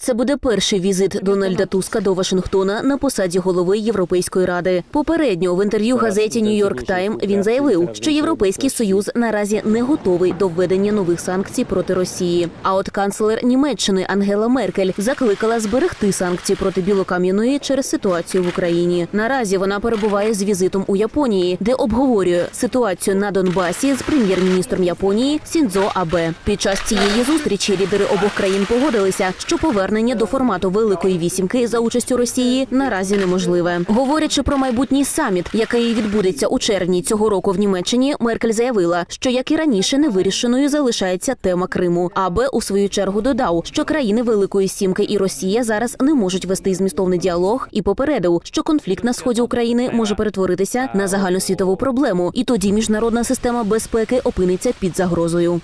Це буде перший візит Дональда Туска до Вашингтона на посаді голови Європейської ради. Попередньо в інтерв'ю газеті Нью-Йорк Тайм він заявив, що Європейський союз наразі не готовий до введення нових санкцій проти Росії. А от канцлер Німеччини Ангела Меркель закликала зберегти санкції проти білокам'яної через ситуацію в Україні. Наразі вона перебуває з візитом у Японії, де обговорює ситуацію на Донбасі з прем'єр-міністром Японії Сіндзо Абе. Під час цієї зустрічі лідери обох країн погодилися, що повернення до формату Великої вісімки за участю Росії наразі неможливе. Говорячи про майбутній саміт, який відбудеться у червні цього року в Німеччині, Меркель заявила, що як і раніше невирішеною залишається тема Криму. Абе у свою чергу додав, що країни Великої Сімки і Росія зараз не можуть вести змістовний діалог і попередив, що конфлікт на сході України може перетворитися на загальносвітову проблему, і тоді міжнародна система безпеки опиниться під загрозою.